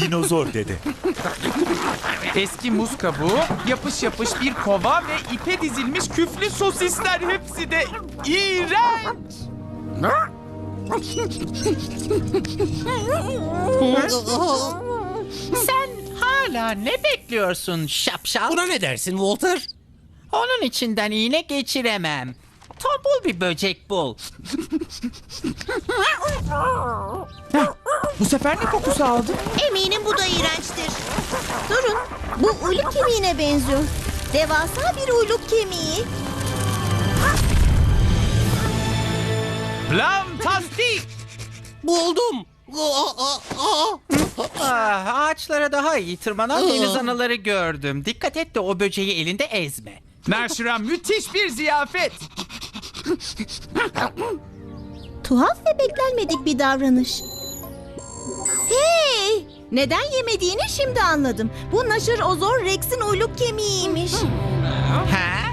dinozor dede. Eski muz kabuğu, yapış yapış bir kova ve ipe dizilmiş küflü sosisler hepsi de iğrenç. Sen hala ne bekliyorsun şapşal? Buna ne dersin Walter? Onun içinden iğne geçiremem. Tombul bir böcek bul. Bu sefer ne kokusu aldı? Eminim bu da iğrençtir. Durun, bu uyluk kemiğine benziyor. Devasa bir uyluk kemiği. Plantastik! Buldum. Ah, ağaçlara daha iyi tırmanan deniz anaları gördüm. Dikkat et de o böceği elinde ezme. Naşra müthiş bir ziyafet. Tuhaf ve beklenmedik bir davranış. Hey! Neden yemediğini şimdi anladım. Bu Naşır Ozor Rex'in uyluk kemiğiymiş. Ha?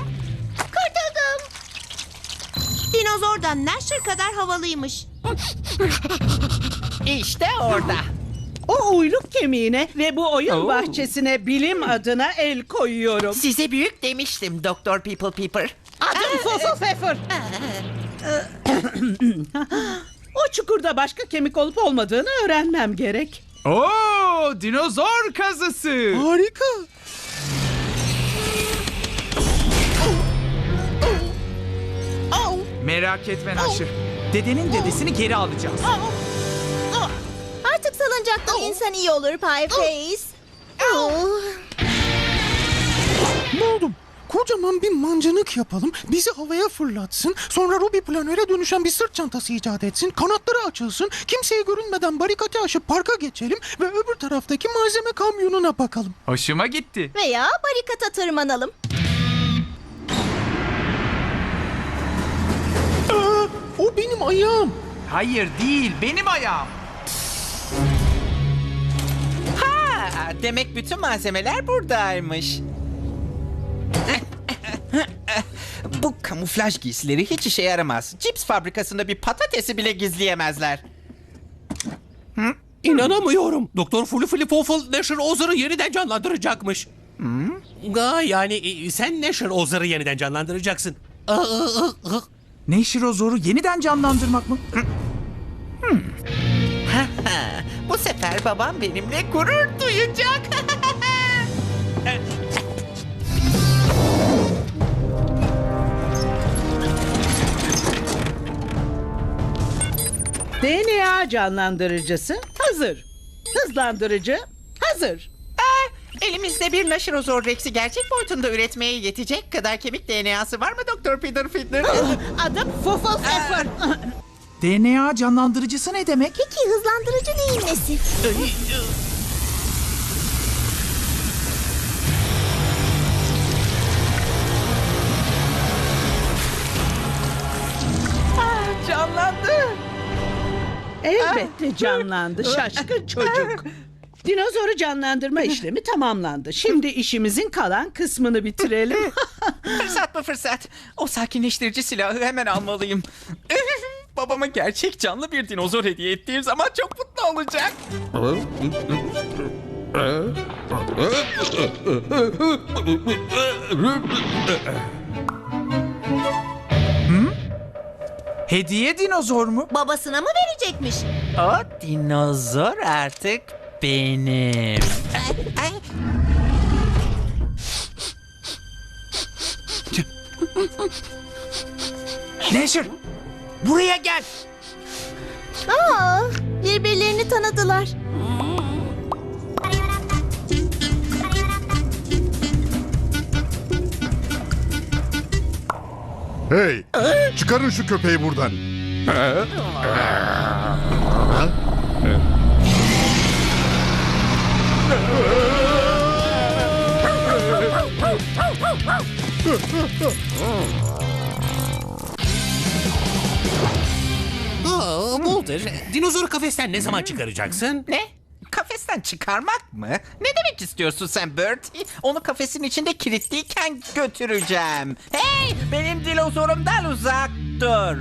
Kurtuldum. Dinozordan Naşır kadar havalıymış. İşte orada. O uyluk kemiğine ve bu oyun Oo. bahçesine bilim adına el koyuyorum. Size büyük demiştim Doktor People Peeper. Adım Fofo Pfeffer. o çukurda başka kemik olup olmadığını öğrenmem gerek. Oo, dinozor kazısı. Harika. Merak etme Naşır. Dedenin dedesini geri alacağız. Artık salıncakta insan iyi olur Pie Face. Kocaman bir mancınık yapalım, bizi havaya fırlatsın, sonra Ruby planöre dönüşen bir sırt çantası icat etsin, kanatları açılsın, kimseye görünmeden barikatı aşıp parka geçelim ve öbür taraftaki malzeme kamyonuna bakalım. Hoşuma gitti. Veya barikata tırmanalım. Aa, o benim ayağım. Hayır değil, benim ayağım. Ha, demek bütün malzemeler buradaymış. Bu kamuflaj giysileri hiç işe yaramaz. Cips fabrikasında bir patatesi bile gizleyemezler. İnanamıyorum. Doktor Fulu Fili Foful Nasher Ozar'ı yeniden canlandıracakmış. Aa, yani e, sen Nasher Ozar'ı yeniden canlandıracaksın. Aa, aa, aa. Neşir zoru yeniden canlandırmak mı? Bu sefer babam benimle gurur duyacak. DNA canlandırıcısı hazır. Hızlandırıcı hazır. Ah, Elimizde bir Naşirozor Rex'i gerçek boyutunda üretmeye yetecek kadar kemik DNA'sı var mı Doktor Peter Fiddler? Adım Fofo Pfeffer. DNA canlandırıcısı ne demek? Peki hızlandırıcı neyin nesi? Elbette canlandı şaşkın çocuk. Dinozoru canlandırma işlemi tamamlandı. Şimdi işimizin kalan kısmını bitirelim. Fırsat mı fırsat? O sakinleştirici silahı hemen almalıyım. Babama gerçek canlı bir dinozor hediye ettiğim zaman çok mutlu olacak. Hediye dinozor mu? Babasına mı verecekmiş? O dinozor artık benim. Ay, Neşir, buraya gel. Aa, birbirlerini tanıdılar. Hey! Çıkarın şu köpeği buradan. Aa, Walter, dinozoru kafesten ne zaman çıkaracaksın? Ne? Kafesten çıkarmak mı? Ne demek istiyorsun sen Bertie? Onu kafesin içinde kilitliyken götüreceğim. Hey! Benim dinozorumdan uzak dur.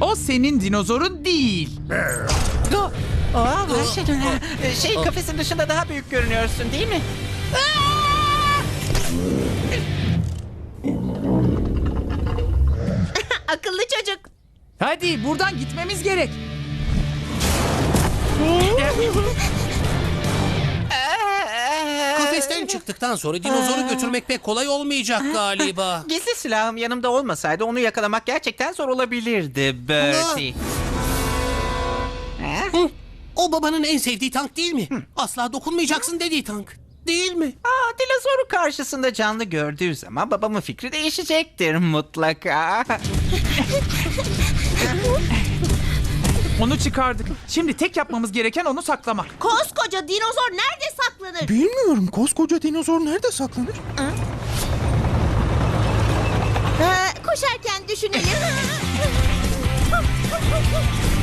O senin dinozorun değil. Dur. Aa, vay canına. Ee, Şey kafesin dışında daha büyük görünüyorsun değil mi? Akıllı çocuk. Hadi buradan gitmemiz gerek. Kafesten çıktıktan sonra dinozoru götürmek pek kolay olmayacak galiba. Gizli silahım yanımda olmasaydı onu yakalamak gerçekten zor olabilirdi Bertie. Hı, O babanın en sevdiği tank değil mi? Asla dokunmayacaksın dediği tank. Değil mi? Aa, dinozoru karşısında canlı gördüğü zaman babamın fikri değişecektir mutlaka. Onu çıkardık. Şimdi tek yapmamız gereken onu saklamak. Koskoca dinozor nerede saklanır? Bilmiyorum koskoca dinozor nerede saklanır? Ee, koşarken düşünelim.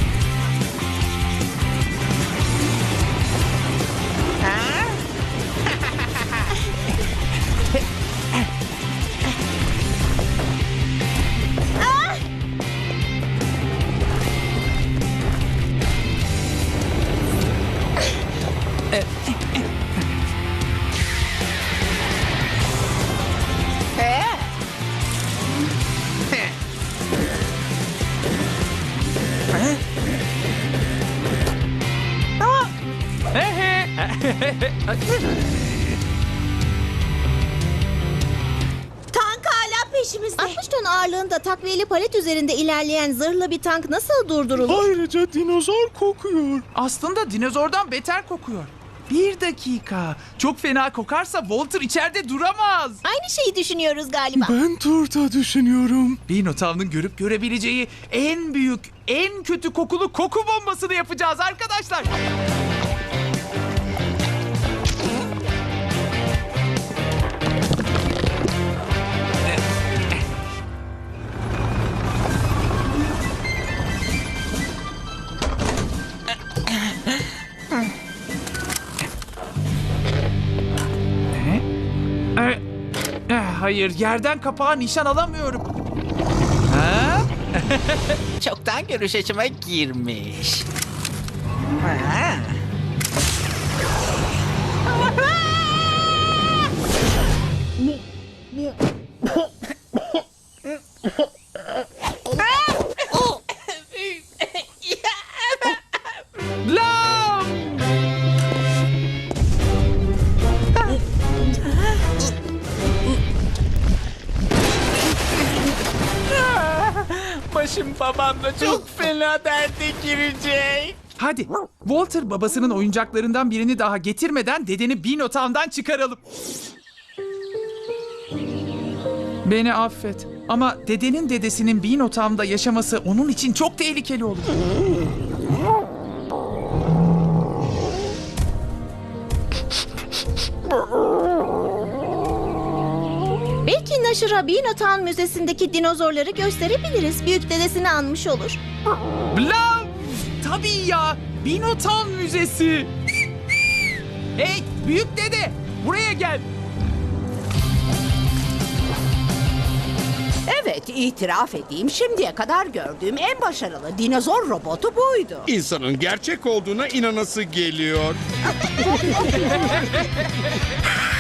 Tank hala peşimizde. 60 ton ağırlığında takviyeli palet üzerinde ilerleyen zırhlı bir tank nasıl durdurulur? Ayrıca dinozor kokuyor. Aslında dinozordan beter kokuyor. Bir dakika. Çok fena kokarsa Walter içeride duramaz. Aynı şeyi düşünüyoruz galiba. Ben turta düşünüyorum. Binotav'ın görüp görebileceği en büyük, en kötü kokulu koku bombasını yapacağız arkadaşlar. Hayır, yerden kapağa nişan alamıyorum. Ha? Çoktan görüş açıma girmiş. Ha. Çok fena derde girecek. Hadi Walter babasının oyuncaklarından birini daha getirmeden dedeni Binotown'dan çıkaralım. Beni affet ama dedenin dedesinin Binotown'da yaşaması onun için çok tehlikeli olur. Belki Naşır'a Binotown Müzesi'ndeki dinozorları gösterebiliriz. Büyük dedesini anmış olur. Blam! Tabii ya Binotown Müzesi. Hey büyük dede buraya gel. Evet, itiraf edeyim şimdiye kadar gördüğüm en başarılı dinozor robotu buydu. İnsanın gerçek olduğuna inanası geliyor.